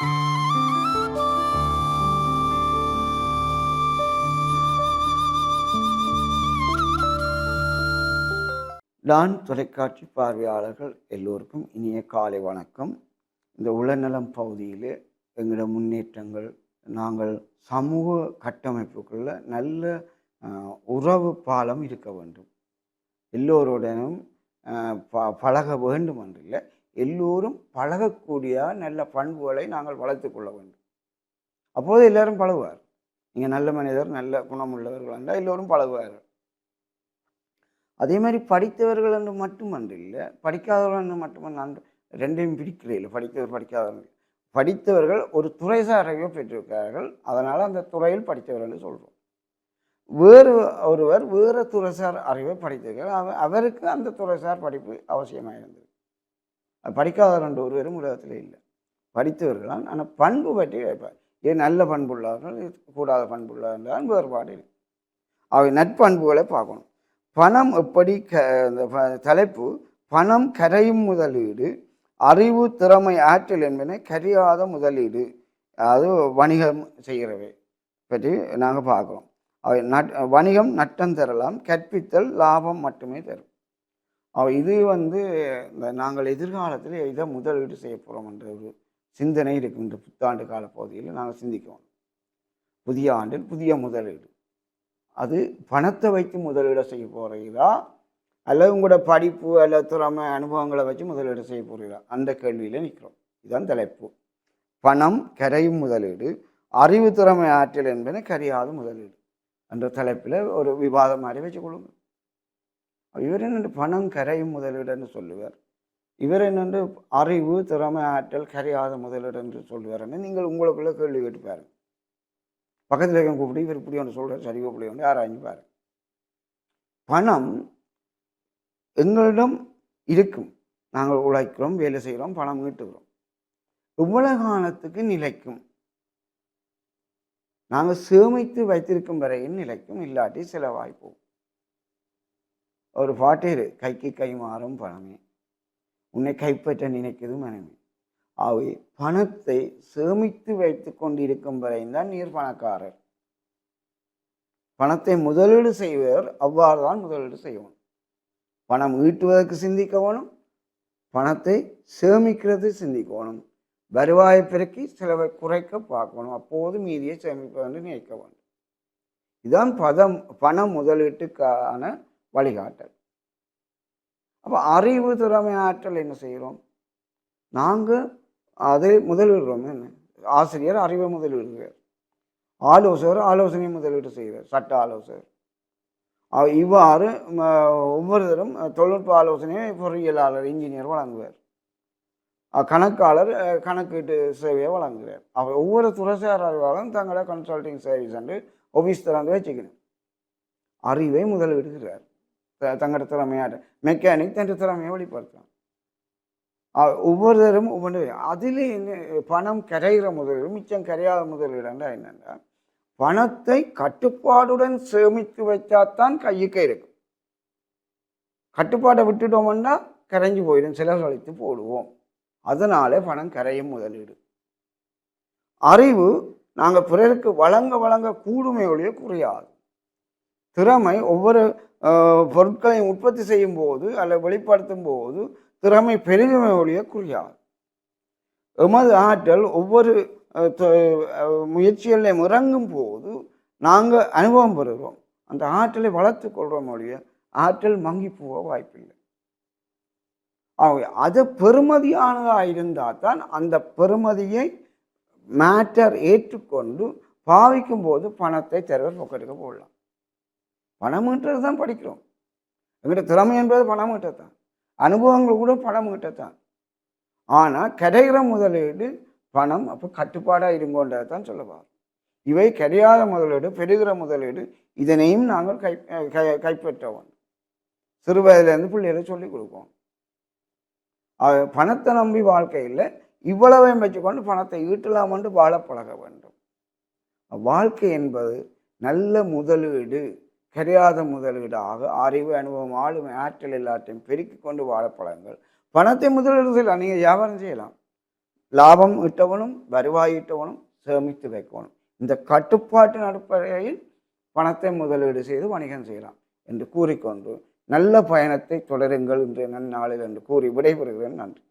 Don தொலைக்காட்சி பார்வையாளர்கள் எல்லோருக்கும் இனிய காலை வணக்கம். இந்த உளநலம் பகுதியில் எங்களோட முன்னேற்றங்கள் நாங்கள் சமூக கட்டமைப்புக்குள்ள நல்ல உறவு பாலம் இருக்க வேண்டும். எல்லோருடனும் ப பழக வேண்டும் என்றில்லை எல்லோரும் பழகக்கூடிய நல்ல பண்புகளை நாங்கள் வளர்த்துக் கொள்ள வேண்டும். அப்போது எல்லாரும் பழகுவார். நீங்கள் நல்ல மனிதர் நல்ல குணமுள்ளவர்கள் என்றால் எல்லோரும் பழகுவார்கள். அதே மாதிரி படித்தவர்கள் என்று மட்டுமன்று இல்லை படிக்காதவர்கள் என்று மட்டுமன்று நான் ரெண்டையும் பிரிக்கிறே இல்லை படித்தவர் படிக்காதவர்கள் படித்தவர்கள் ஒரு துறைசார் அறிவை பெற்றிருக்கிறார்கள். அதனால் அந்த துறையில் படித்தவர்கள் சொல்கிறோம் வேறு ஒருவர் வேறு துறைசார் அறிவை படித்திருக்கிறார். அவருக்கு அந்த துறைசார் படிப்பு அவசியமாக இருந்தது படிக்காத ரெண்டு ஒருவரும் உலகத்தில் இல்லை. படித்தவர்களால் ஆனால் பண்பு பற்றி கேட்பார். ஏன் நல்ல பண்புள்ளார்கள் கூடாத பண்புள்ளார்கள் வேறுபாடு இருக்குது அவை நட்பண்புகளை பார்க்கணும். பணம் எப்படி க இந்த தலைப்பு பணம் கரையும் முதலீடு அறிவு திறமை ஆற்றல் என்பன கரையாத முதலீடு. அது வணிகம் செய்கிறவை பற்றி நாங்கள் பார்க்குறோம். அவை நட் வணிகம் நட்டம் தரலாம் கற்பித்தல் லாபம் மட்டுமே தரும். இது வந்து இந்த நாங்கள் எதிர்காலத்தில் இதை முதலீடு செய்ய போகிறோம் என்ற ஒரு சிந்தனை இருக்கின்ற இந்த புத்தாண்டு கால பகுதியில் நாங்கள் சிந்திக்கிறோம் புதிய ஆண்டில் புதிய முதலீடு. அது பணத்தை வைத்து முதலீடு செய்ய போகிறீங்களா அல்லது உங்களோட படிப்பு அல்லது திறமை அனுபவங்களை வச்சு முதலீடு செய்ய போகிறீங்களா அந்த கேள்வியில் நிற்கிறோம் இதுதான் தலைப்பு. பணம் கரையும் முதலீடு அறிவு திறமை ஆற்றல் என்பது கரையாத முதலீடு. என்ற தலைப்பில் ஒரு விவாதம் மாதிரி வச்சுக்கொள்ளுங்க இவர் என்னென்று பணம் கரையும் முதலீடுன்னு சொல்லுவார். இவர் என்னென்று அறிவு திறமை ஆற்றல் கரையாத முதலீடு என்று சொல்லுவார்ன்னு நீங்கள் உங்களுக்குள்ள கேள்வி கேட்டு பாருங்க. பக்கத்தில் இருக்க கூப்பிட்டு இவர் இப்படி ஒன்று சொல்கிறார் சரி இப்படி ஒன்று ஆராய்ஞ்சு பாருங்க. பணம் எங்களிடம் இருக்கும். நாங்கள் உழைக்கிறோம் வேலை செய்கிறோம் பணம் ஈட்டுகிறோம் இவ்வளவு காலத்துக்கு நிலைக்கும். நாங்கள் சேமித்து வைத்திருக்கும் வரையும் நிலைக்கும் இல்லாட்டி செலவாய்ப்போம். ஒரு பாட்டேரு கைக்கு கை மாறும் பணமே. உன்னை கைப்பற்ற நினைக்கிறது மனமே அவை பணத்தை சேமித்து வைத்து கொண்டிருக்கும் வரைந்தான் நீர் பணக்காரர். பணத்தை முதலீடு செய்வர் அவ்வாறு தான் முதலீடு செய்யணும் பணம் ஈட்டுவதற்கு சிந்திக்கவணும் பணத்தை சேமிக்கிறது சிந்திக்கணும் வருவாயை பெருக்கி செலவை குறைக்க பார்க்கணும். அப்போது மீதியை சேமிப்பது என்று நினைக்க வேண்டும். இதுதான் பதம் பண முதலீட்டுக்கான வழிகாட்டல். அப்போ அறிவு திறமை ஆற்றல் என்ன செய்கிறோம்? நாங்கள் அதை முதலிடுறோம். என்ன? ஆசிரியர் அறிவை முதலிடுகிறார். ஆலோசகர் ஆலோசனை முதலீடு செய்கிறார். சட்ட ஆலோசகர். இவ்வாறு ஒவ்வொருத்தரும் தொழில்நுட்ப ஆலோசனையை பொறியியலாளர் இன்ஜினியர் வழங்குவார். கணக்காளர் கணக்கீட்டு சேவையை வழங்குகிறார். அவர் ஒவ்வொரு துறைசார் அறிவாளரும் தங்களோட கன்சல்டிங் சர்வீஸ் என்று ஆஃபீஸ் திறந்து வச்சுக்கணும். அறிவை முதலிடுகிறார். த- தங்களோட திறமையாட்ட மெக்கானிக் தன் திறமையை வெளிப்படுத்தலாம் ஒவ்வொருத்தரும் ஒவ்வொன்று அதில் பணம் கரைகிற முதலீடு மிச்சம் கரையாத முதலீடுன்றா என்னென்னா பணத்தை கட்டுப்பாடுடன் சேமித்து வைத்தாத்தான் கையுக்கு இருக்கும் கட்டுப்பாட்டை விட்டுட்டோம்னா கரைஞ்சு போயிடும் செலவழித்து போடுவோம். அதனால பணம் கரையும் முதலீடு. அறிவு நாங்கள் பிறருக்கு வழங்க வழங்க கூடுமை ஒழிய குறையாது. திறமை ஒவ்வொரு பொருட்களையும் உற்பத்தி செய்யும் போது அல்லது வெளிப்படுத்தும் போது திறமை பெருமை ஒழிய குறியாது. எமது ஆற்றல் ஒவ்வொரு அஹ், முயற்சிகளில் இறங்கும் போது நாங்கள் அனுபவம் பெறுகிறோம். அந்த ஆற்றலை வளர்த்து கொள்கிறோம் ஒழிய ஆற்றல் மங்கி போக வாய்ப்பில்லை. ஆகவே அது பெருமதியானதாக இருந்தால் தான் அந்த பெருமதியை மேட்டர் ஏற்றுக்கொண்டு பாவிக்கும் போது பணத்தை தருவர் பொக்கெட்டுக்கு போடலாம் பணம் ஈட்டுறது தான் படிக்கிறோம். எங்கிட்ட திறமை என்பது பணம் ஈட்டத்தான் அனுபவங்கள் கூட பணம் ஈட்டத்தான் ஆனால் கிடைக்கிற முதலீடு பணம் அப்போ கட்டுப்பாடாக இருங்கோன்றதை தான் சொல்லுவார் இவை கிடையாத முதலீடு பெறுகிற முதலீடு இதனையும் நாங்கள் கை கை கைப்பற்ற சிறு வயதிலேருந்து பிள்ளைகளை சொல்லிக் கொடுப்போம். பணத்தை நம்பி வாழ்க்கையில் இவ்வளவையும் வச்சுக்கொண்டு பணத்தை ஈட்டலாமென்று வாழ பழக வேண்டும். வாழ்க்கை என்பது நல்ல முதலீடு. கிடையாத முதலீடாக அறிவு அனுபவம் ஆளுமை ஆற்றல் எல்லாத்தையும் பெருக்கி கொண்டு வாழப்பழங்கள் பணத்தை முதலீடு செய்யலாம் நீங்கள் வியாபாரம் செய்யலாம். லாபம் ஈட்டவனும் வருவாய் ஈட்டவனும் சேமித்து வைக்கணும் இந்த கட்டுப்பாட்டின் அடிப்படையில் பணத்தை முதலீடு செய்து வணிகம் செய்யலாம் என்று கூறிக்கொண்டு நல்ல பயணத்தை தொடருங்கள் இன்றைய நன்னாளில் என்று கூறி விடைபெறுகிறேன். நன்றி.